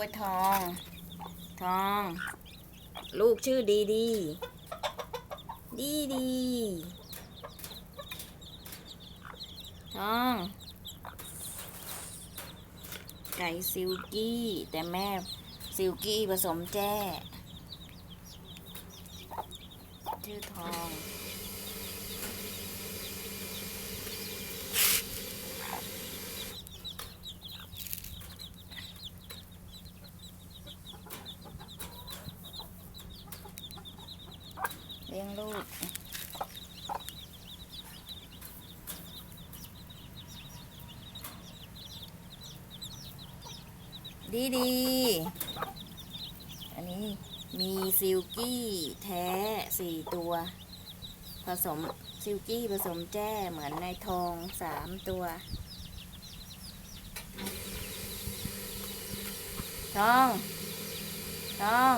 ไอ้ทอง ทอง ลูกชื่อดีดี ดีดี ทอง ไก่ซิลกี้ แต่แม่ซิลกี้ผสมแจ้ ชื่อทอง ลี้ยงลูก ดีดี อันนี้มีซิลกี้แท้สี่ตัว ผสมซิลกี้ผสมแจ้เหมือนในทองสามตัว ทอง ทอง